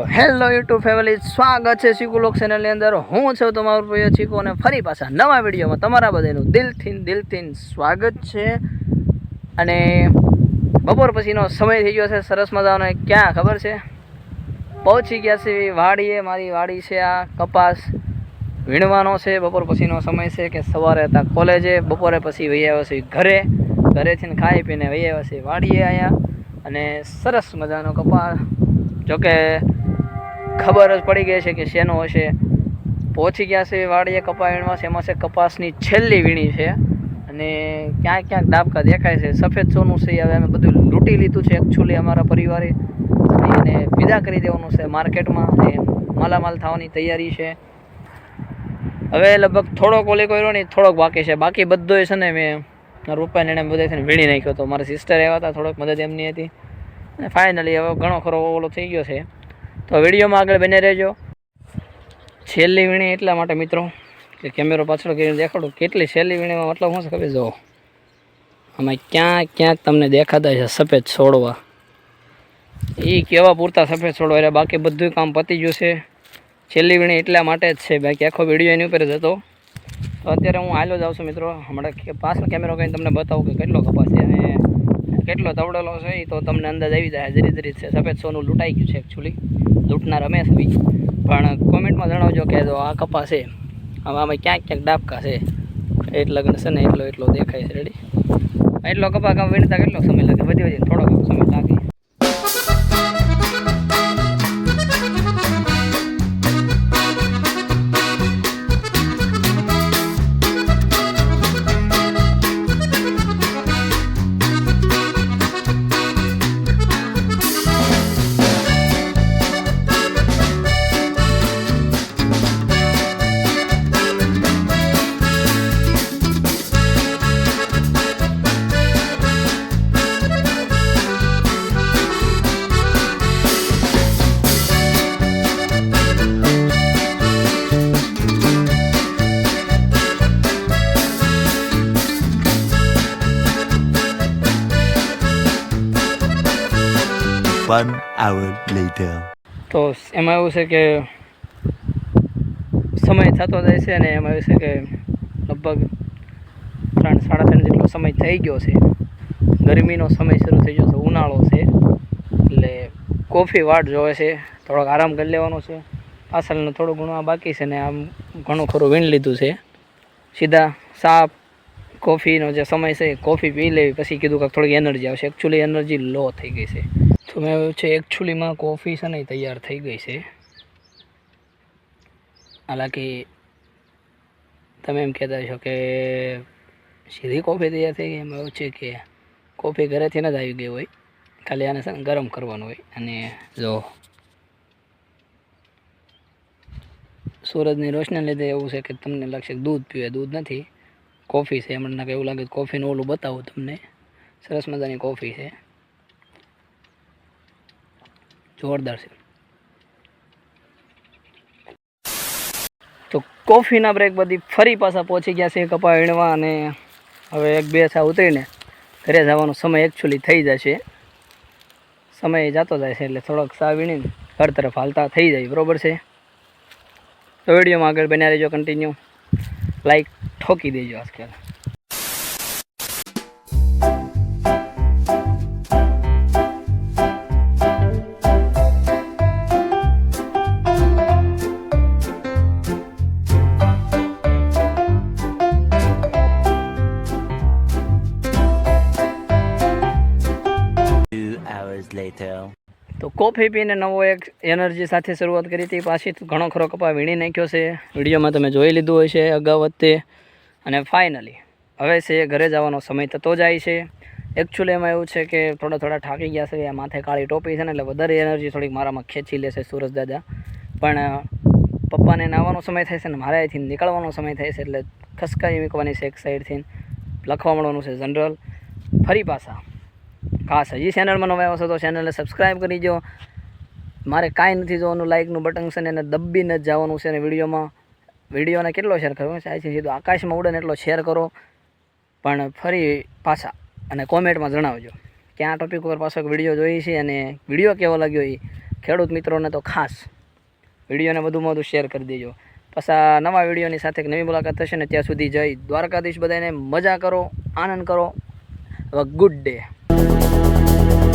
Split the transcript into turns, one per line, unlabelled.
તો hello YouTube family, સ્વાગત છે શીકુલોક ચેનલની અંદર. હું છું તમારું પ્રિય ચીકુ અને ફરી પાછા નવા વિડીયોમાં તમારા બધાનું દિલથી દિલથી સ્વાગત છે. અને બપોર પછીનો સમય થઈ ગયો છે, સરસ મજાનો. ક્યાં ખબર છે? પહોંચી ગયા છે વાડીએ, મારી વાડી છે આ કપાસ વીણવાનો છે. બપોર પછીનો સમય છે કે સવારે હતા કોલેજે, બપોરે પછી વહી આવ્યો છે ઘરે. ઘરેથી ખાઈ પીને વહી આવ્યા છે વાડીએ અહીંયા. અને સરસ મજાનો કપાસ. જોકે ખબર જ પડી ગઈ છે કે શેનો હશે. પહોંચી ગયા છે વાડીએ કપા વીણવા છે કપાસની છેલ્લી વીણી છે. અને ક્યાંક ક્યાંક ડાબકા દેખાય છે. સફેદ સોનું છે, હવે અમે બધું લૂંટી લીધું છે એકચ્યુઅલી અમારા પરિવારે. અને એને વિદા કરી દેવાનું છે માર્કેટમાં અને માલામાલ થવાની તૈયારી છે. હવે લગભગ થોડોક ઓલી કર્યો નહીં થોડોક બાકી છે. બાકી બધો છે ને મેં રૂપિયા નિર્ણય બધા છે ને વીણી નાખ્યો હતો. મારા સિસ્ટર એવા હતા, થોડોક મદદ એમની હતી. અને ફાઇનલી હવે ઘણો ખરો ઓલો થઈ ગયો છે. તો વિડીયોમાં આગળ બને રહેજો. છેલ્લી વીણી એટલા માટે મિત્રો કે કેમેરો પાછળ કરીને દેખાડું કેટલી છેલ્લી વીણીમાં મતલબ શું છે ખબર જુઓ. આમાં ક્યાંક ક્યાંક તમને દેખાતા છે સફેદ છોડવા. એ કેવા પૂરતા સફેદ છોડવા એટલે બાકી બધું કામ પતી ગયું છે. છેલ્લી વીણી એટલા માટે જ છે. બાકી આખો વીડિયો એની ઉપર જ હતો. તો અત્યારે હું હાલો જ આવશું મિત્રો. હમણાં પાછળ કેમેરો કરીને તમને બતાવું કે કેટલો કપાસ છે અને કેટલો તવડેલો છે એ તો તમને અંદાજ આવી જાય. જરી જરી છે. સફેદ સોનું લૂંટાઈ ગયું છે એકચ્યુઅલી લૂંટનાર અમે બી પણ કોમેન્ટમાં જણાવજો કે જો આ કપા છે, આમાં ક્યાંક ક્યાંક ડાબકા છે. એટલા ગણ છે ને એટલો એટલો દેખાય છે. રેડી એટલો કપા કામ વીણતા કેટલો સમય લાગે? બધી બધી થોડોક સમય લાગે.
One hour later.
તો એમાં એવું છે કે સમય થતો જાય છે અને એમાં એવું છે કે લગભગ ત્રણ, સાડા ત્રણ જેટલો સમય થઈ ગયો છે. ગરમીનો સમય શરૂ થઈ ગયો છે, ઉનાળો છે. એટલે કોફી વાટ જોવે છે, થોડોક આરામ કરી લેવાનો છે. પાછળનું થોડું ઘણું આ બાકી છે ને આમ ઘણું ખરું વીણ લીધું છે. સીધા સાપ, કોફીનો જે સમય છે, કોફી પી લેવી, પછી કીધું કે થોડીક એનર્જી આવશે. એકચ્યુઅલી એનર્જી લો થઈ ગઈ છે. તો મેં છે એકચ્યુઅલીમાં કોફી છે ને તૈયાર થઈ ગઈ છે. હાલાકી તમે એમ કહેતા છો કે સીધી કોફી તૈયાર થઈ ગઈ? એમાં એવું છે કે કોફી ઘરેથી ન જ આવી ગઈ હોય. ખાલી આને ગરમ કરવાનું હોય. અને જો સૂરજની રોશની લીધે એવું છે કે તમને લાગશે કે દૂધ પીવે. દૂધ નથી. કોફી છે. એમને કે એવું લાગે કોફીનું ઓલું બતાવું તમને. સરસ મજાની કોફી છે. જોરદાર છે. તો કોફીના બ્રેક બધી ફરી પાછા પહોંચી ગયા છે કપા વીણવા અને હવે એક બે છા ઉતરીને ઘરે જવાનો સમય એકચ્યુઅલી થઈ જશે. સમય જતો જાય છે એટલે થોડોક સા વીણીને ઘર તરફ હાલતા થઈ જાય, બરોબર છે? તો વિડીયોમાં આગળ બન્યા રહેજો કન્ટિન્યુ લાઈક ઠોકી દેજો આજકાલ. તો કોફી પીને નવો એક એનર્જી સાથે શરૂઆત કરી હતી. પાછી ઘણો ખરો કપા વીણી નાખ્યો છે. વિડીયોમાં તમે જોઈ લીધું છે અગાઉ વખતે અને ફાઇનલી હવે છે ઘરે જવાનો સમય થતો જાય છે. એકચ્યુઅલી એમાં એવું છે કે થોડા થોડા થાકી ગયા છે. આ માથે કાળી ટોપી છે ને એટલે વધારે એનર્જી થોડીક મારામાં ખેંચી લેશે સુરજ દાદા. પણ પપ્પાને નાવાનો સમય થાય છે ને મારે અહીંથી નીકળવાનો સમય થાય છે એટલે ખસકાઈ મૂકવાની છે એક સાઈડથી લખવા મળવાનું છે જનરલ ફરી પાછા. ખાસ હજી ચેનલમાં નવા આવ્યો છો તો ચેનલને સબસ્ક્રાઈબ કરી દો મારે કાંઈ નથી જોવાનું લાઇકનું બટન છે ને એને દબ્બીને જ જવાનું છે અને વિડીયોમાં વિડીયોને કેટલો શેર કરવો છે? સીધું આકાશમાં ઉડે ને એટલો શેર કરો. પણ ફરી પાછા અને કોમેન્ટમાં જણાવજો કે આ ટોપિક ઉપર પાછો વીડિયો જોઈ છે અને વીડિયો કેવો લાગ્યો એ ખેડૂત મિત્રોને તો ખાસ વિડીયોને વધુમાં વધુ શેર કરી દેજો. પાછા નવા વિડીયોની સાથે એક નવી મુલાકાત થશે ને ત્યાં સુધી જઈ દ્વારકાધીશ બધાને મજા કરો, આનંદ કરો. હવે ગુડ ડે